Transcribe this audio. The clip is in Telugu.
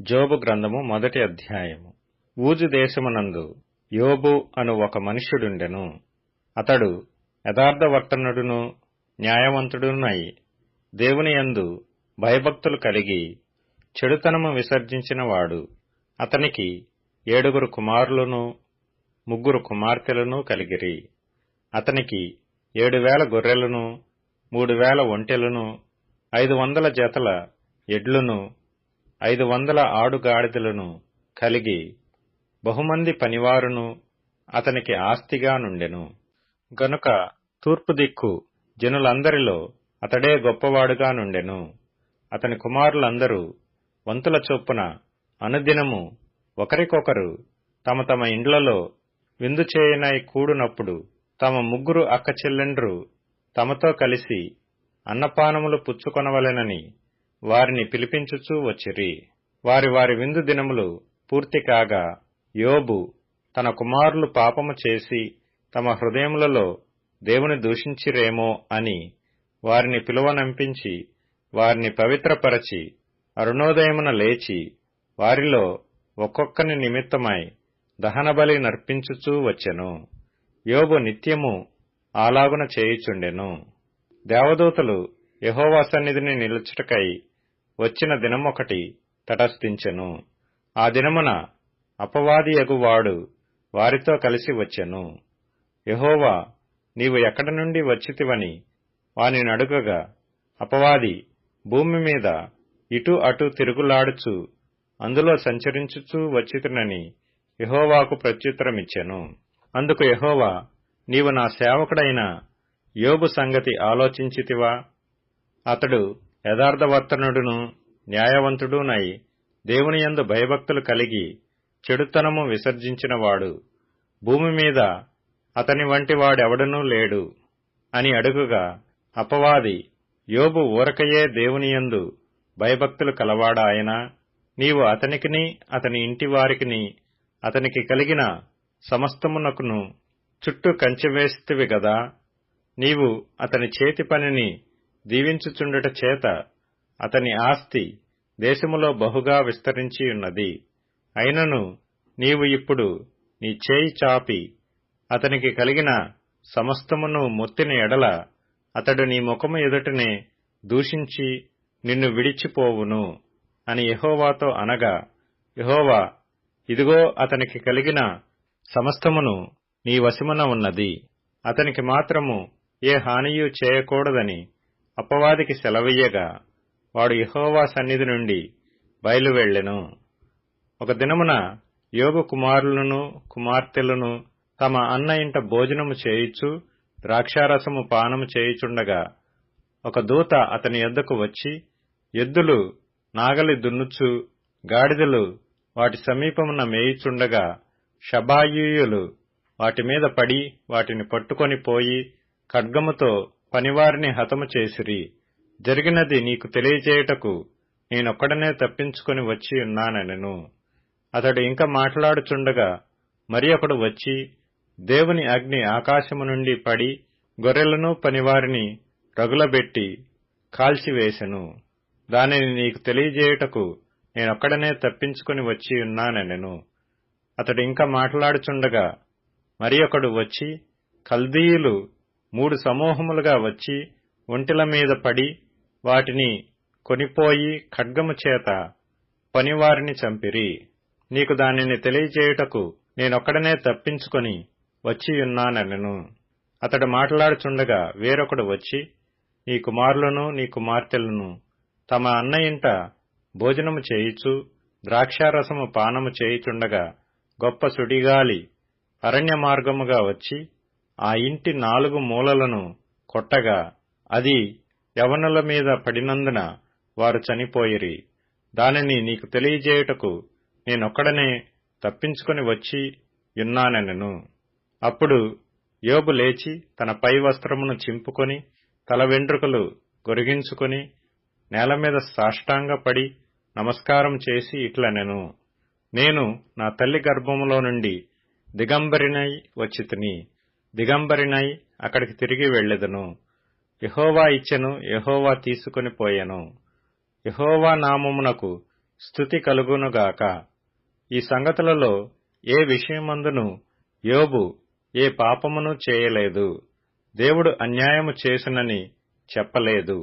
జోబు గ్రంథము మొదటి అధ్యాయము. ఊజు దేశమునందు యోబు అను ఒక మనుష్యుడుండెను. అతడు యథార్థవర్తనుడును న్యాయవంతుడునై దేవుని యందు భయభక్తులు కలిగి చెడుతనము విసర్జించినవాడు. అతనికి ఏడుగురు కుమారులను ముగ్గురు కుమార్తెలను కలిగిరి. అతనికి ఏడు వేల గొర్రెలను మూడు వేల ఒంటెలను ఐదు వందల జతల ఎడ్లును ఐదు వందల ఆడుగాడిదలను కలిగి బహుమంది పనివారును అతనికి ఆస్తిగా నుండెను. గనుక తూర్పు దిక్కు జనులందరిలో అతడే గొప్పవాడుగా నుండెను. అతని కుమారులందరూ వంతుల చొప్పున అనుదినము ఒకరికొకరు తమ తమ ఇండ్లలో విందు చేయనై కూడునప్పుడు తమ ముగ్గురు అక్క చెల్లెండ్రు తమతో కలిసి అన్నపానములు పుచ్చుకొనవలెనని వారిని పిలిపించుచూ వచ్చిరి. వారి వారి విందు దినములు పూర్తి కాగా యోబు తన కుమారులు పాపము చేసి తమ హృదయములలో దేవుని దూషించిరేమో అని వారిని పిలువనంపించి వారిని పవిత్రపరచి అరుణోదయమున లేచి వారిలో ఒక్కొక్కని నిమిత్తమై దహనబలి నర్పించుచూ వచ్చెను. యోబు నిత్యము అలాగున చేయుచుండెను. దేవదూతలు యహోవా సన్నిధిని నిలుచుటకై వచ్చిన దినమొకటి తటస్థించెను. ఆ దినమున అపవాది ఎగువాడు వారితో కలిసి వచ్చెను. యహోవా నీవు ఎక్కడి నుండి వచ్చితివని వాని నడుగగా అపవాది భూమి మీద ఇటు అటు తిరుగులాడుచు అందులో సంచరించుచూ వచ్చితునని యహోవాకు ప్రత్యుత్తరమిచ్చెను. అందుకు యహోవా నీవు నా సేవకుడైన యోబు సంగతి ఆలోచించితివా? అతడు యథార్థవర్తనుడును న్యాయవంతుడునై దేవుని యందు భయభక్తులు కలిగి చెడుతనము విసర్జించినవాడు. భూమి మీద అతని వంటి వాడెవడనూ లేడు అని అడుగుగా అపవాది యోబు ఊరకయే దేవునియందు భయభక్తులు కలవాడాయన నీవు అతనికిని అతని ఇంటి వారికిని అతనికి కలిగిన సమస్తమునకును చుట్టూ కంచెవేస్తివి గదా? నీవు అతని చేతి పనిని దీవించుచుండుట చేత అతని ఆస్తి దేశములో బహుగా విస్తరించి ఉన్నది. అయినను నీవు ఇప్పుడు నీ చేయి చాపి అతనికి కలిగిన సమస్తమును మొత్తిన ఎడల అతడు నీ ముఖము ఎదుటనే దూషించి నిన్ను విడిచిపోవును అని యహోవాతో అనగా యహోవా ఇదిగో అతనికి కలిగిన సమస్తమును నీ వశమున ఉన్నది. అతనికి మాత్రము ఏ హానియు చేయకూడదని అపవాదికి సెలవయ్యగా వాడు యహోవా సన్నిధి నుండి బయలువెళ్ళెను ఒక దినమున యోగు కుమారులను కుమార్తెలను తమ అన్న ఇంట భోజనము చేయిచు ద్రాక్షారసము పానము చేయుచుండగా ఒక దూత అతని యొద్దకు వచ్చి ఎద్దులు నాగలి దున్నుచు గాడిదలు వాటి సమీపమున మేయిచుండగా షబాయుయులు వాటి మీద పడి వాటిని పట్టుకొని పోయి ఖడ్గముతో పనివారిని హతము చేసిరి. జరిగినది నీకు తెలియజేయుటకు నేనొక్కడనే తప్పించుకొని వచ్చి ఉన్నానెను అతడు ఇంకా మాట్లాడుచుండగా మరి ఒకడు వచ్చి దేవుని అగ్ని ఆకాశము నుండి పడి గొర్రెలను పనివారిని రగులబెట్టి కాల్చివేసెను దానిని నీకు తెలియజేయుటకు నేనొక్కడనే తప్పించుకుని వచ్చి ఉన్నానెను అతడు ఇంకా మాట్లాడుచుండగా మరి ఒకడు వచ్చి కల్దీయులు మూడు సమూహములుగా వచ్చి ఒంటిల మీద పడి వాటిని కొనిపోయి ఖడ్గము చేత పనివారిని చంపిరి. నీకు దానిని తెలియజేయుటకు నేనొక్కడనే తప్పించుకొని వచ్చియున్నానెను అతడు మాట్లాడుచుండగా వేరొకడు వచ్చి నీ కుమారులను నీ కుమార్తెలను తమ అన్న ఇంట భోజనము చేయిచు ద్రాక్షారసము పానము చేయుచుండగా గొప్ప సుడిగాలి అరణ్య మార్గముగా వచ్చి ఆ ఇంటి నాలుగు మూలలను కొట్టగా అది యవనుల మీద పడినందున వారు చనిపోయిరి. దానిని నీకు తెలియజేయుటకు నేనొక్కడనే తప్పించుకొని వచ్చి యున్నానెను అప్పుడు యోబు లేచి తన పై వస్త్రమును చింపుకొని తల వెంట్రుకలు గొరిగించుకొని నేల మీద సాష్టాంగపడి నమస్కారం చేసి ఇట్లనెను. నేను నా తల్లి గర్భములో నుండి దిగంబరినై వచ్చితిని దిగంబరినై అక్కడికి తిరిగి వెళ్ళెదను యహోవా ఇచ్చెను యహోవా తీసుకొని పోయెను. యహోవా నామమునకు స్థుతి కలుగునుగాక ఈ సంగతులలో ఏ విషయమందును యోబు ఏ పాపమును చేయలేదు. దేవుడు అన్యాయము చేసునని చెప్పలేదు.